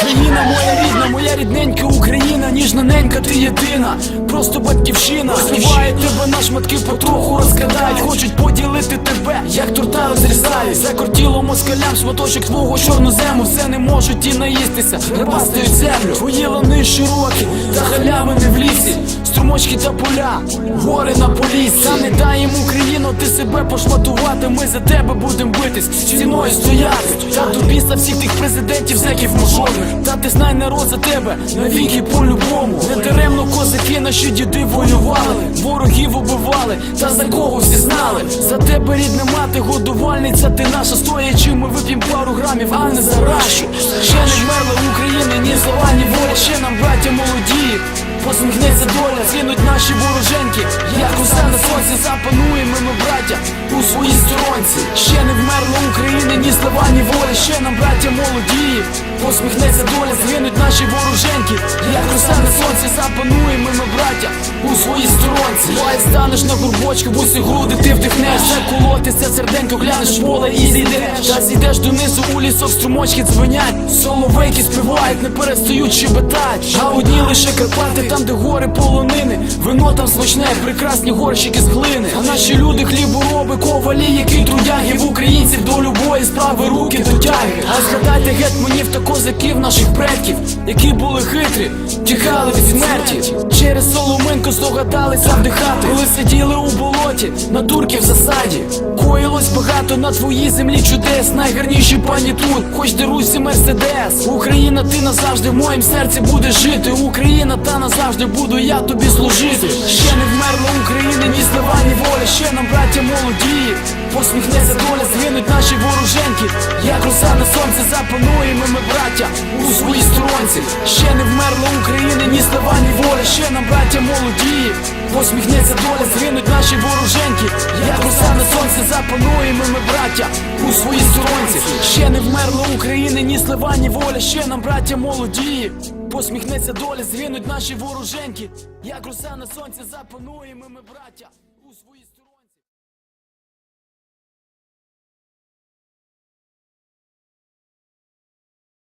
Країна моя рідна, моя рідненька Україна, ніжна ненька, ти єдина, просто батьківщина. Зриває тебе на шматки, потроху розкрадають Хочуть поділити тебе, як торта розрізають. Закортіло москалям шматочок твого чорнозему. Все не можуть і наїстися, рабастають землю. Твої лани широкі, та халявини в лісі Струмочки та поля, гори на полісі Та не дай їм Україну, ти себе пошматувати. Ми за тебе будем битись, стіною стояти. Та тобі за всіх тих президентів, зеків мажорних Та ти знай народ за тебе, навіки по-любому. Не даремно козаки наші діди воювали Ворогів убивали, та за кого всі знали. За тебе рідна мати, годувальниця, ти наша Стоячи, ми вип'єм пару грамів, а не за рашу Ще не вмерла України, ні зла, ні воля Ще нам, браття молоді Посміхнеться доля, згинуть наші вороженьки. Як усе на сонці запануємо ми, браття, у своїй сторонці. Ще не вмерла України, ні слава, ні воля Ще нам, браття молоді. Посміхнеться доля, згинуть наші вороженьки. Як усе на сонці запануємо ми, браття, у своїй сторонці. Буває станеш на горбочку, в груди ти вдихнеш. Заколотися серденько, глянеш поле і зійдеш. Та зійдеш донизу у лісок, струмочки дзвонять, Соловейки співають, не перестають щебетать А одні лише Карпати, там де гори полонини. Вино там смачне, прекрасні горщики з глини. А наші люди хлібороби, ковалі, які трудяги українців до любої справи руки дотяги А згадайте гетьманів та козаків наших предків Які були хитрі, тікали від смерті. Через соломинку здогадалися вдихати Коли сиділи у болоті, на турків в засаді. Коїлось багато на твоїй землі чудес. Найгарніші пані тут, хоч дерусі мерседес. Україна, ти назавжди в моїм серці будеш жити. Україна, та назавжди буду я тобі служити. Ще не вмерла Україна, ні слава, ні воля Ще нам, браття молоді Посміхнеться доля, згинуть наші вороженьки. Як роса на сонце запануємо ми, браття, у своїй сторонці. Ще не вмерла Україна, ні слава, ні воля Ще нам, браття молоді Посміхнеться доля, згинуть наші вороженьки. Як роса на сонце запануємо ми, браття, у своїй сторонці. Ще не вмерла Україна, ні слава, ні воля Ще нам, браття молоді Посміхнеться доля, згинуть наші вороженьки. Як роса на сонці запануємо ми, браття